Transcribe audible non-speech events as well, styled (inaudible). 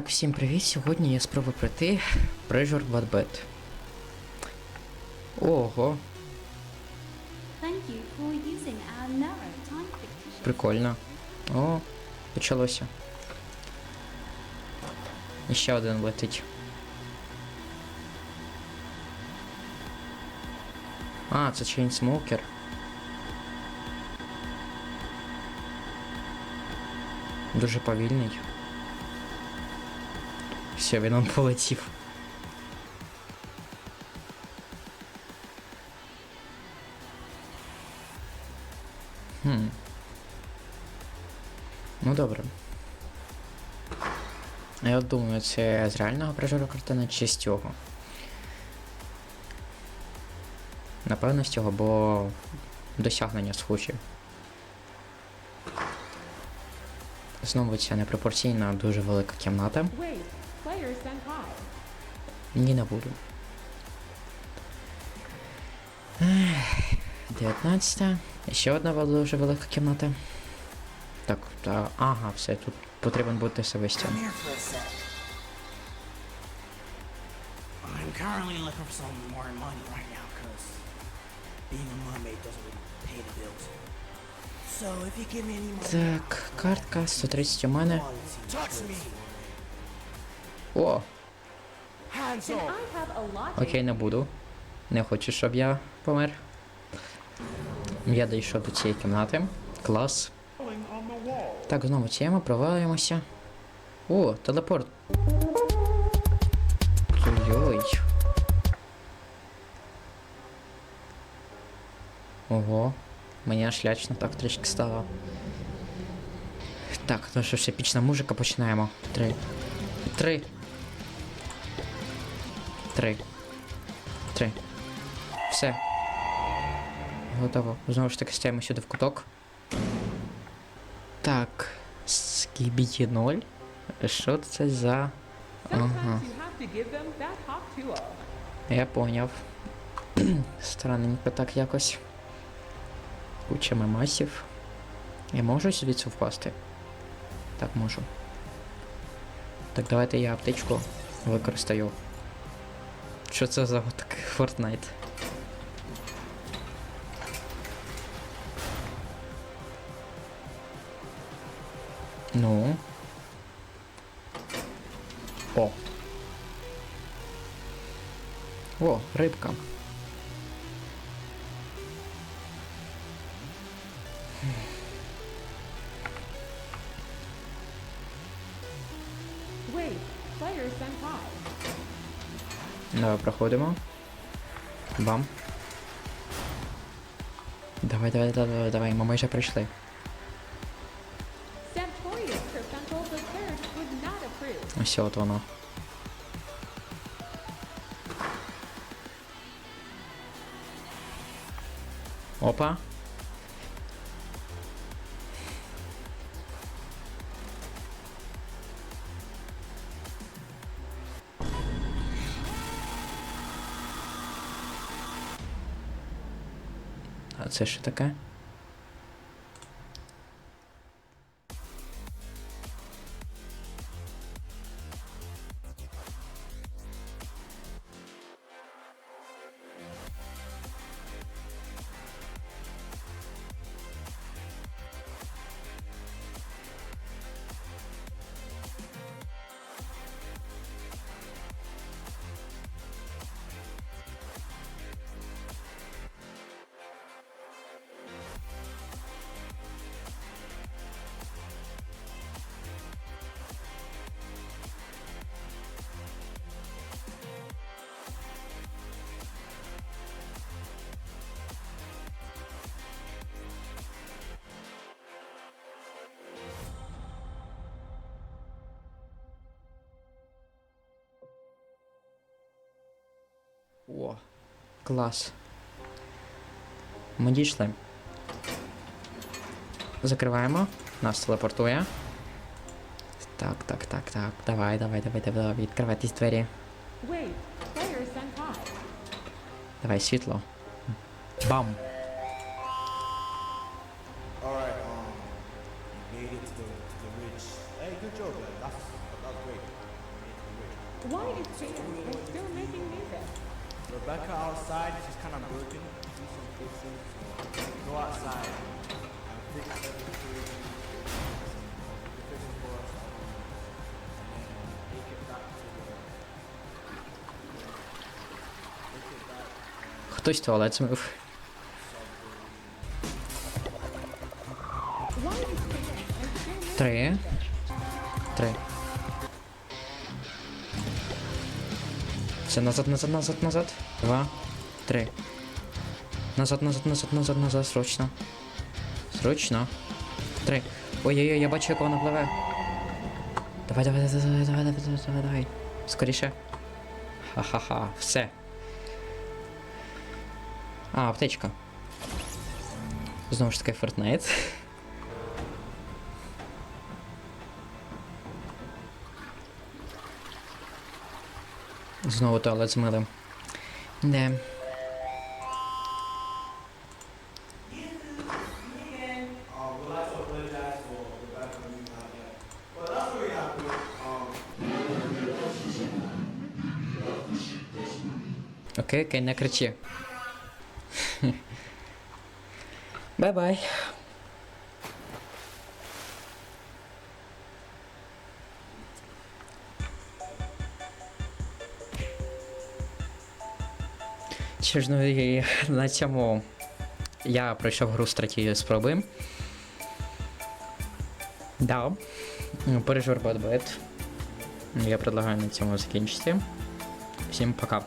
Так, всім привіт! Сьогодні я спробую пройти Pressure Bad Ого, time fictitious. прикольно. О, почалося. І ще один летить. А, це Chainsmoker. Дуже повільний. Все, він он полетів. Хм. Ну добре. Я думаю, це з реального прижору картини чи з цього. Напевно, з цього, бо досягнення схожі. Знову ця непропорційна дуже велика кімната. Ні, не буду. Ех, 19. Ще одна дуже велика кімната. Так, та, ага, все, тут потрібен бути Себастьян. Come here for a sec. I'm currently looking for some more money right now, cause being a mermaid doesn't really pay the bills. So if you give me any money, Так, картка 130 у мене. quality touch me. О, окей, не буду. Не хочу, щоб я помер. Я дійшов до цієї кімнати. Клас. Так, знову тема, провалюємося. О, телепорт. Ой-ой. Ого. Мені аж лячно так трішки стало. Так, ну що ж, епічна музика, починаємо. Три. Три. Три. Три. Все. Готово. Знову ж таки стаємо сюди в куток. Так. Скібіті 0. Що це за. Ага. Я поняв. (clears throat) Странненько так якось. Куча мемасів. Я можу звідси впасти? Так, можу. Так, давайте я аптечку використаю. Що це за такий Fortnite? Ну. Рибка. Player senpai. Давай проходимо. Бам. Давай, давай, давай, давай, давай, ми майже прийшли. Ось от воно. Опа. Це що таке? О, клас. Ми дійшли. Закриваємо. Нас телепортує. Так, так, так, так. Давай, давай, давай, давай, давай, відкривайтесь двері. Давай світло. Бам! Why is Jacob still making music? Rebecca outside, she's kind of broken. Go outside. Fix Хтось туалет змив. Три. Три. Все, назад, назад, назад, назад. Два, три. Назад, назад, назад, назад, назад, срочно. Срочно. Три. Ой-ой-ой, я бачу, як вона пливе. Давай, давай, давай, давай, давай, давай, давай, давай. Скоріше. Ха-ха-ха, все. А, аптечка. Знову ж таки, Fortnite. Знову туалет змили. Не. Окей, окей, не кричи. (laughs) Бай-бай. Що ж, ну і на цьому я пройшов гру третьої спроби. Да. Пережор бет. Я предлагаю на цьому закінчити. Всім пока.